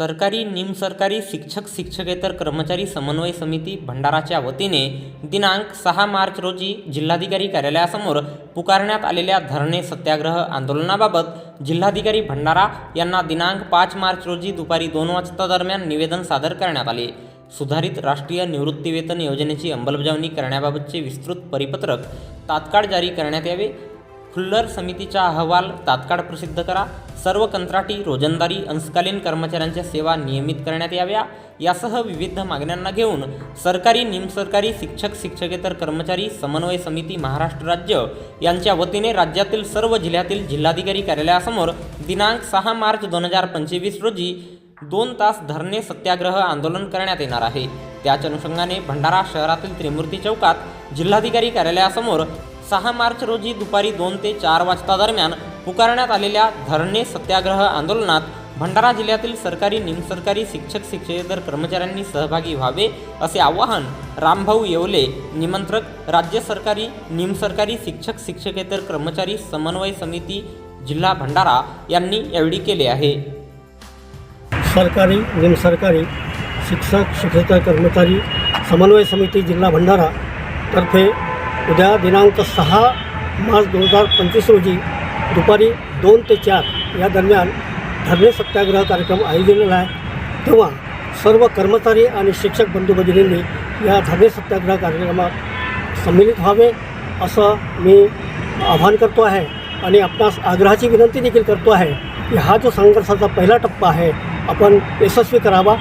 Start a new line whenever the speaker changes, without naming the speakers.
सरकारी निमसरकारी शिक्षक शिक्षकेतर कर्मचारी समन्वय समिती भंडाराच्या वतीने दिनांक सहा मार्च रोजी जिल्हाधिकारी कार्यालयासमोर पुकारण्यात आलेल्या धरणे सत्याग्रह आंदोलनाबाबत जिल्हाधिकारी भंडारा यांना दिनांक पाच मार्च रोजी दुपारी दोन वाजता दरम्यान निवेदन सादर करण्यात आले. सुधारित राष्ट्रीय निवृत्तीवेतन योजनेची अंमलबजावणी करण्याबाबतचे विस्तृत परिपत्रक तात्काळ जारी करण्यात यावे. फुल्लर समितीचा अहवाल तात्काळ प्रसिद्ध करा. सर्व कंत्राटी रोजंदारी अंशकालीन कर्मचाऱ्यांच्या सेवा नियमित करण्यात याव्या. यासह विविध मागण्यांना घेऊन सरकारी निमसरकारी शिक्षक शिक्षकेतर कर्मचारी समन्वय समिती महाराष्ट्र राज्य यांच्या वतीने राज्यातील सर्व जिल्ह्यातील जिल्हाधिकारी कार्यालयासमोर दिनांक सहा मार्च दोन हजार पंचवीस रोजी दोन तास धरणे सत्याग्रह आंदोलन करण्यात येणार आहे. त्याच अनुषंगाने भंडारा शहरातील त्रिमूर्ती चौकात जिल्हाधिकारी कार्यालयासमोर सहा मार्च रोजी दुपारी दोन ते चार वाजता दरम्यान पुकारण्यात आलेल्या धरणे सत्याग्रह आंदोलनात भंडारा जिल्ह्यातील सरकारी निमसरकारी शिक्षक शिक्षकेतर कर्मचाऱ्यांनी सहभागी व्हावे असे आवाहन रामभाऊ येवले निमंत्रक राज्य सरकारी निमसरकारी शिक्षक शिक्षकेतर कर्मचारी समन्वय समिती जिल्हा भंडारा यांनी यावेळी केले आहे.
सरकारी निमसरकारी शिक्षक शिक्षकेतर कर्मचारी समन्वय समिती जिल्हा भंडारा तर्फे उद्या दिनांक सहा मार्च दोन हजार पंचवीस रोजी दुपारी दोन ते चार या दरम्यान धरणे सत्याग्रह कार्यक्रम आयोजलेला आहे. तेव्हा सर्व कर्मचारी आणि शिक्षक बंधू भगिनींनी या धरणे सत्याग्रह कार्यक्रमात सम्मिलित व्हावे असं मी आवाहन करतो आहे आणि आपणास आग्रहाची विनंती देखील करतो आहे की हा जो संघर्षाचा पहिला टप्पा आहे आपण यशस्वी करावा